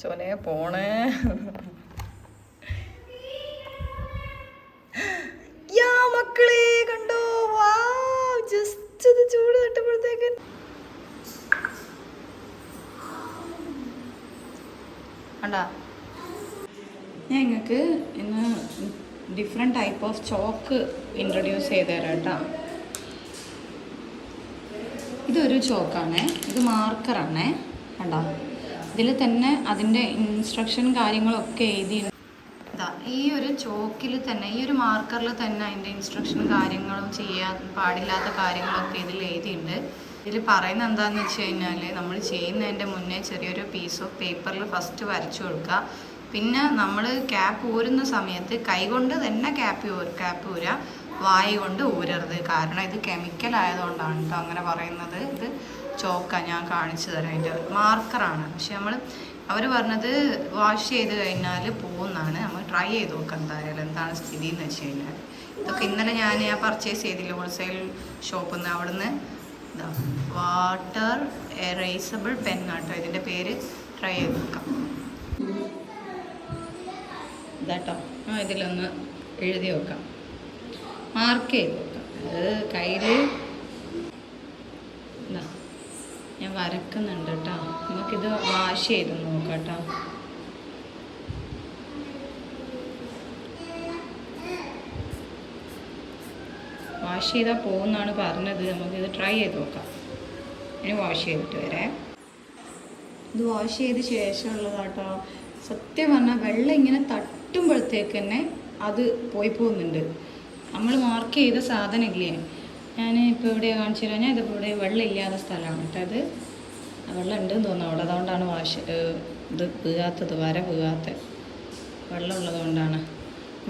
ചോനെ പോണേ. യാ മക്കളെ കണ്ടോ? വാ ജസ്റ്റ് ഇത് ചൂട് തട്ടപ്പോഴത്തേക്ക്. ഞാൻ നിങ്ങൾക്ക് ഇന്ന് different type of chalk introduce ചെയ്ത് തരാം കേട്ടോ. ഇതൊരു ചോക്കാണേ ഇത് മാർക്കറാണേ കണ്ടോ? ഇതിൽ തന്നെ അതിന്റെ ഇൻസ്ട്രക്ഷൻ കാര്യങ്ങളൊക്കെ എഴുതി. ഈ ഒരു ചോക്കിൽ തന്നെ ഈ ഒരു മാർക്കറിൽ തന്നെ അതിന്റെ ഇൻസ്ട്രക്ഷൻ കാര്യങ്ങളും ചെയ്യാൻ പാടില്ലാത്ത കാര്യങ്ങളൊക്കെ ഇതിൽ എഴുതിയിട്ടുണ്ട്. ഇതിൽ പറയുന്നത് എന്താണെന്ന് വെച്ച് കഴിഞ്ഞാൽ നമ്മൾ ചെയ്യുന്നതിന്റെ മുന്നേ ചെറിയൊരു പീസ് ഓഫ് പേപ്പറിൽ ഫസ്റ്റ് വരച്ചു കൊടുക്കുക പിന്നെ നമ്മൾ ക്യാപ്പ് ഊരുന്ന സമയത്ത് കൈകൊണ്ട് തന്നെ ക്യാപ്പ് ക്യാപ്പ് ഊരുക വായ കൊണ്ട് ഊരരുത്. കാരണം ഇത് കെമിക്കൽ ആയതുകൊണ്ടാണ് കേട്ടോ അങ്ങനെ പറയുന്നത്. ഇത് ചോക്ക ഞാൻ കാണിച്ചു തരാം. അതിന്റെ മാർക്കറാണ്. പക്ഷെ നമ്മൾ അവർ പറഞ്ഞത് വാഷ് ചെയ്ത് കഴിഞ്ഞാൽ പോകുന്നതാണ്. നമ്മൾ ട്രൈ ചെയ്ത് നോക്കാം എന്തായാലും എന്താണ് സ്ഥിതി എന്ന് വെച്ച് കഴിഞ്ഞാൽ. ഇതൊക്കെ ഇന്നലെ ഞാൻ ഞാൻ പർച്ചേസ് ചെയ്തില്ല ഹോൾസെയിൽ ഷോപ്പിൽ നിന്ന് അവിടുന്ന് ഇതാ വാട്ടർ എറേസബിൾ പെൻ ആട്ടോ. ഇതിന്റെ പേര് ട്രൈ ചെയ്ത് നോക്കാം. ഇതാട്ടോ. ആ ഇതിലൊന്ന് എഴുതി വെക്കാം. മാർക്ക് ചെയ്ത് വെക്കാം. അത് കയ്യിൽ ഇതാ ഞാൻ വരക്കുന്നുണ്ട് കേട്ടോ. നമുക്കിത് വാഷ് ചെയ്ത് നോക്കാം വാഷ് ചെയ്താൽ പോകുന്നാണ് പറഞ്ഞത്. നമുക്കിത് ട്രൈ ചെയ്ത് നോക്കാം. ഇനി വാഷ് ചെയ്തിട്ട് വരാം. ഇത് വാഷ് ചെയ്ത ശേഷമുള്ളതാട്ടോ സത്യം പറഞ്ഞാൽ വെള്ളം ഇങ്ങനെ തട്ടുമ്പോഴത്തേക്ക് തന്നെ അത് പോയി പോകുന്നുണ്ട്. നമ്മൾ മാർക്ക് ചെയ്ത സാധനം ഇല്ലേ? ഞാൻ ഇപ്പോൾ ഇവിടെ കാണിച്ചു തരാം. ഇതിപ്പോൾ ഇവിടെ വെള്ളം ഇല്ലാത്ത സ്ഥലമാണ് കേട്ടോ അത് വെള്ളം ഉണ്ടെന്ന് തോന്നുന്നു. അവിടെ അതുകൊണ്ടാണ് വാഷ് ഇത് വീഴാത്തത് വര വീഴാത്ത വെള്ളം ഉള്ളതുകൊണ്ടാണ്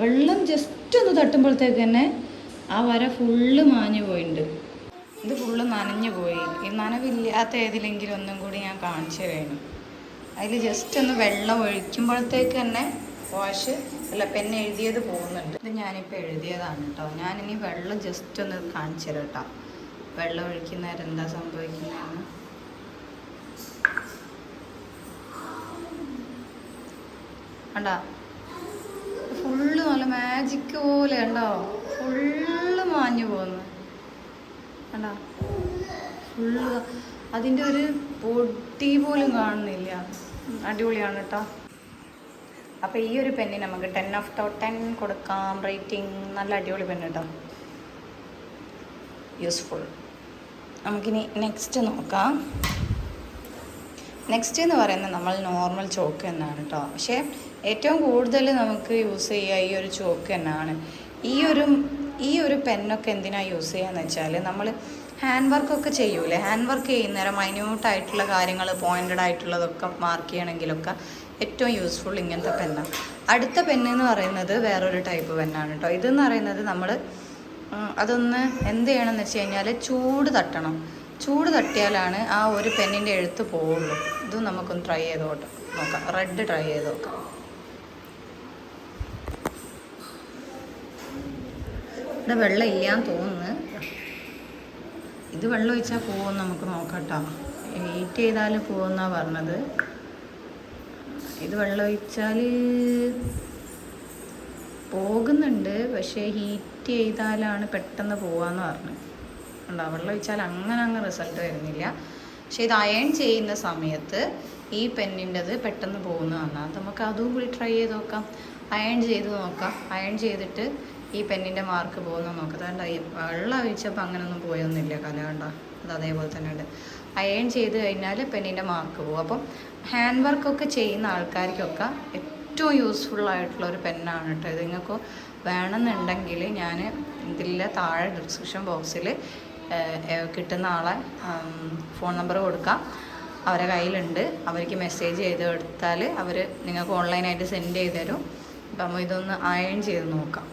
വെള്ളം ജസ്റ്റ് ഒന്ന് തട്ടുമ്പോഴത്തേക്ക് തന്നെ ആ വര ഫുള്ള് മാഞ്ഞു പോയിട്ടുണ്ട് ഇത് ഫുള്ള് നനഞ്ഞു പോയി. ഈ നനവില്ലാത്ത ഏതിലെങ്കിലും ഒന്നും കൂടി ഞാൻ കാണിച്ചു തരായിരുന്നു അതിൽ ജസ്റ്റ് ഒന്ന് വെള്ളം ഒഴിക്കുമ്പോഴത്തേക്ക് തന്നെ വാഷ് അല്ല പെൻ എഴുതിയത് പോകുന്നുണ്ട്. ഇത് ഞാനിപ്പോൾ എഴുതിയതാണ് കേട്ടോ ഞാനിനി വെള്ളം ജസ്റ്റ് ഒന്ന് കാണിച്ചു തരാം കേട്ടോ വെള്ളം ഒഴിക്കുന്നേരം എന്താ സംഭവിക്കുന്നതെന്ന്. കണ്ടാ? ഫുള്ള് നല്ല മാജിക് പോലെ ഉണ്ടോ ഫുള്ള് മാഞ്ഞു പോകുന്നു കണ്ടാ? ഫുള്ള് അതിന്റെ ഒരു പൊടി പോലും കാണുന്നില്ല. അടിപൊളിയാണ് കേട്ടോ അപ്പോൾ ഈ ഒരു പെന്നിന് നമുക്ക് ടെൻ ഓഫ് ടോ ടെൻ കൊടുക്കാം. റേറ്റിംഗ് നല്ല അടിപൊളി പെണ്ണ് കേട്ടോ യൂസ്ഫുൾ നമുക്കിനി നെക്സ്റ്റ് നോക്കാം. നെക്സ്റ്റ് എന്ന് പറയുന്നത് നമ്മൾ നോർമൽ ചോക്ക് തന്നെയാണ് കേട്ടോ പക്ഷേ ഏറ്റവും കൂടുതൽ നമുക്ക് യൂസ് ചെയ്യുക ഈ ഒരു ചോക്ക് തന്നെയാണ്. ഈ ഒരു ഈ ഒരു പെന്നൊക്കെ എന്തിനാണ് യൂസ് ചെയ്യുക എന്ന് വെച്ചാൽ നമ്മൾ ഹാൻഡ് വർക്കൊക്കെ ചെയ്യൂലേ? ഹാൻഡ് വർക്ക് ചെയ്യുന്നേരം മൈന്യൂട്ടായിട്ടുള്ള കാര്യങ്ങൾ പോയിന്റഡ് ആയിട്ടുള്ളതൊക്കെ മാർക്ക് ചെയ്യണമെങ്കിലൊക്കെ ഏറ്റവും യൂസ്ഫുൾ ഇങ്ങനത്തെ പെന്നാണ് അടുത്ത പെന്ന് എന്ന് പറയുന്നത് വേറൊരു ടൈപ്പ് പെന്നാണ് കേട്ടോ ഇതെന്ന് പറയുന്നത് നമ്മൾ അതൊന്ന് എന്ത് ചെയ്യണമെന്ന് വെച്ച് കഴിഞ്ഞാൽ ചൂട് തട്ടണം. ചൂട് തട്ടിയാലാണ് ആ ഒരു പെന്നിന്റെ എഴുത്ത് പോവുള്ളൂ. ഇതും നമുക്കൊന്ന് ട്രൈ ചെയ്ത് നോക്കാം നോക്കാം. റെഡ് ട്രൈ ചെയ്ത് നോക്കാം. ഇവിടെ വെള്ളം ഇല്ലാന്ന് തോന്നുന്നു. ഇത് വെള്ളം ഒഴിച്ചാൽ പോകുമെന്ന് നമുക്ക് നോക്കാം ഹീറ്റ് വെയിറ്റ് ചെയ്താൽ പോകുമെന്നാണ് പറഞ്ഞത്. ഇത് വെള്ളം ഒഴിച്ചാൽ പോകുന്നുണ്ട് പക്ഷേ ഹീറ്റ് ചെയ്താലാണ് പെട്ടെന്ന് പോവാന്ന് പറഞ്ഞു. ഉണ്ടോ വെള്ളം ഒഴിച്ചാൽ അങ്ങനെ അങ്ങ് റിസൾട്ട് വരുന്നില്ല. പക്ഷേ ഇത് അയൺ ചെയ്യുന്ന സമയത്ത് ഈ പെന്നിന്റെത് പെട്ടെന്ന് പോകുന്നതാണ് നമുക്ക് അതും കൂടി ട്രൈ ചെയ്ത് നോക്കാം. അയൺ ചെയ്ത് നോക്കാം. അയൺ ചെയ്തിട്ട് ഈ പെന്നിന്റെ മാർക്ക് പോകുന്ന അതുകൊണ്ട് വെള്ളം ഒഴിച്ചപ്പോൾ അങ്ങനെയൊന്നും പോയൊന്നുമില്ല കല കണ്ട. അത് അതേപോലെ തന്നെ ഉണ്ട്. അയൺ ചെയ്ത് കഴിഞ്ഞാൽ പെന്നിന്റെ മാർക്ക് പോകും. അപ്പം ഹാൻഡ് വർക്കൊക്കെ ചെയ്യുന്ന ആൾക്കാർക്കൊക്കെ ഏറ്റവും യൂസ്ഫുൾ ആയിട്ടുള്ള ഒരു പെന്നാണ് കേട്ടോ ഇത്. നിങ്ങൾക്ക് വേണമെന്നുണ്ടെങ്കിൽ ഞാൻ ഇതിലെ താഴെ ഡിസ്ക്രിപ്ഷൻ ബോക്സിൽ കിട്ടുന്ന ആളെ ഫോൺ നമ്പർ കൊടുക്കാം. അവരെ കയ്യിലുണ്ട്. അവർക്ക് മെസ്സേജ് ചെയ്ത് കൊടുത്താൽ അവർ നിങ്ങൾക്ക് ഓൺലൈനായിട്ട് സെൻഡ് ചെയ്ത് തരും. അപ്പം ഇതൊന്ന് അയൺ ചെയ്ത് നോക്കാം.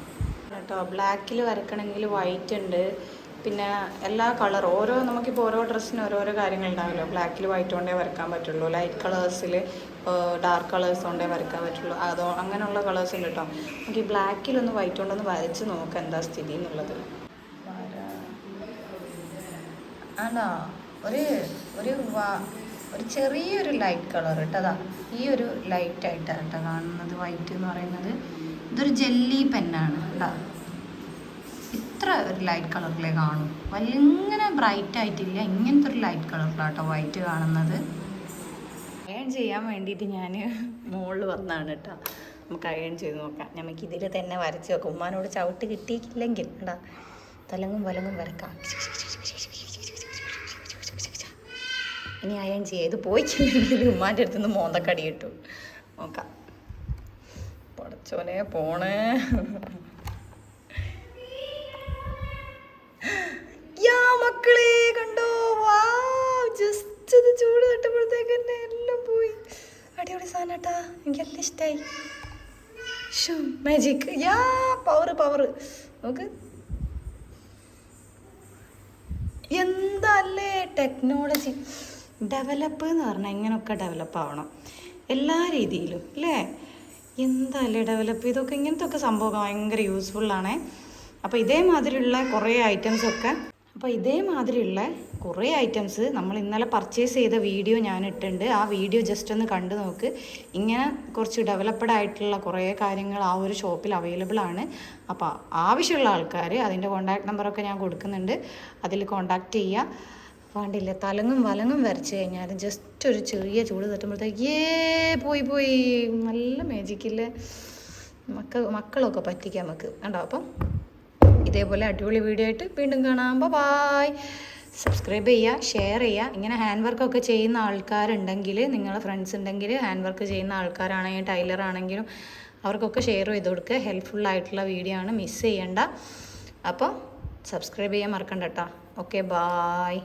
കേട്ടോ. ബ്ലാക്കിൽ വരക്കണമെങ്കിൽ വൈറ്റ് ഉണ്ട്. പിന്നെ എല്ലാ കളർ ഓരോ നമുക്കിപ്പോൾ ഓരോ ഡ്രസ്സിന് ഓരോരോ കാര്യങ്ങൾ ഉണ്ടാവുമല്ലോ ബ്ലാക്കിൽ വൈറ്റ് കൊണ്ടേ വരക്കാൻ പറ്റുള്ളൂ. ലൈറ്റ് കളേഴ്സിൽ ഡാർക്ക് കളേഴ്സ് കൊണ്ടേ വരക്കാൻ പറ്റുള്ളൂ. അതോ അങ്ങനെയുള്ള കളേഴ്സ് ഉണ്ട് കേട്ടോ. നമുക്ക് ഈ ബ്ലാക്കിലൊന്ന് വൈറ്റ് കൊണ്ടൊന്ന് വരച്ച് നോക്കാം എന്താ സ്ഥിതി എന്നുള്ളത്. ആണോ? ഒരു ഒരു ഒരു ചെറിയൊരു ലൈറ്റ് കളർ കേട്ടോ അതാ ഈ ഒരു ലൈറ്റ് ആയിട്ടാണ് കേട്ടോ കാണുന്നത്. വൈറ്റ് എന്ന് പറയുന്നത്. ഇതൊരു ജെല്ലി പെന്നാണ് കേട്ടോ ഇത്ര ഒരു ലൈറ്റ് കളറിലെ കാണും. വലിയ ബ്രൈറ്റ് ആയിട്ടില്ല. ഇങ്ങനത്തെ ഒരു ലൈറ്റ് കളറിലാട്ടോ വൈറ്റ് കാണുന്നത്. അയൺ ചെയ്യാൻ വേണ്ടിയിട്ട് ഞാൻ മുകളിൽ വന്നാണ് കേട്ടോ നമുക്ക് അയൺ ചെയ്ത് നോക്കാം. നമുക്ക് ഇതിൽ തന്നെ വരച്ച് വെക്കാം. ഉമ്മാനോട് ചവിട്ട് കിട്ടിയിട്ടില്ലെങ്കിൽ കേട്ടാ തലങ്ങും വലങ്ങും വരക്കാം. ഇനി അയൺ ചെയ്യാം. ഇത് പോയിട്ടില്ലെങ്കിൽ ഉമ്മാന്റെ അടുത്തുനിന്ന് മോന്തക്കടി കിട്ടും. നോക്കാം. പടച്ചോനെ പോണേ. യാ മക്കളെ കണ്ടോ? വാ ജസ്റ്റ് ഇത് ചൂട് തട്ടപ്പോഴത്തേക്ക് തന്നെ എല്ലാം പോയി. അടിപൊളി സാധനം കേട്ടാ എനിക്കെല്ലാം ഇഷ്ടമായി മാജിക് യാ പവർ പവർ നോക്ക്. എന്തല്ലേ ടെക്നോളജി ഡെവലപ്പ് എന്ന് പറഞ്ഞാൽ ഇങ്ങനെയൊക്കെ ഡെവലപ്പ് ആവണം. എല്ലാ രീതിയിലും അല്ലേ എന്താല്ലേ ഡെവലപ്പ് ഇതൊക്കെ? ഇങ്ങനത്തെ ഒക്കെ സംഭവം ഭയങ്കര യൂസ്ഫുള്ളാണേ അപ്പോൾ ഇതേമാതിരിയുള്ള കുറേ ഐറ്റംസ് ഒക്കെ അപ്പോൾ ഇതേമാതിരിയുള്ള കുറേ ഐറ്റംസ് നമ്മൾ ഇന്നലെ പർച്ചേസ് ചെയ്ത വീഡിയോ ഞാൻ ഇട്ടിട്ടുണ്ട് ആ വീഡിയോ ജസ്റ്റ് ഒന്ന് കണ്ടു നോക്ക്. ഇങ്ങനെ കുറച്ച് ഡെവലപ്പഡ് ആയിട്ടുള്ള കുറേ കാര്യങ്ങൾ ആ ഒരു ഷോപ്പിൽ അവൈലബിൾ ആണ്. അപ്പോൾ ആവശ്യമുള്ള ആൾക്കാർ അതിന്റെ കോൺടാക്ട് നമ്പറൊക്കെ ഞാൻ കൊടുക്കുന്നുണ്ട്. അതിൽ കോൺടാക്റ്റ് ചെയ്യുക. വേണ്ടില്ല തലങ്ങും വലങ്ങും വരച്ച് കഴിഞ്ഞാൽ ജസ്റ്റ് ഒരു ചെറിയ ചൂട് തട്ടുമ്പോഴത്തേക്ക് ഏ പോയി പോയി. നല്ല മേജിക്കില്ലേ മക്ക മക്കളൊക്കെ പറ്റിക്കാം നമുക്ക്. കണ്ടോ? അപ്പം ഇതേപോലെ അടിപൊളി വീഡിയോ ആയിട്ട് വീണ്ടും കാണാം. ബായ് സബ്സ്ക്രൈബ് ചെയ്യുക ഷെയർ ചെയ്യുക. ഇങ്ങനെ ഹാൻഡ് വർക്കൊക്കെ ചെയ്യുന്ന ആൾക്കാരുണ്ടെങ്കിൽ നിങ്ങളെ ഫ്രണ്ട്സ് ഉണ്ടെങ്കിൽ ഹാൻഡ് വർക്ക് ചെയ്യുന്ന ആൾക്കാരാണെങ്കിൽ ടൈലർ ആണെങ്കിലും അവർക്കൊക്കെ ഷെയർ ചെയ്ത് കൊടുക്കുക. ഹെൽപ്ഫുൾ ആയിട്ടുള്ള വീഡിയോ ആണ്. മിസ് ചെയ്യണ്ട. അപ്പോൾ സബ്സ്ക്രൈബ് ചെയ്യാൻ മറക്കണ്ട കേട്ടോ ഓക്കെ ബായ്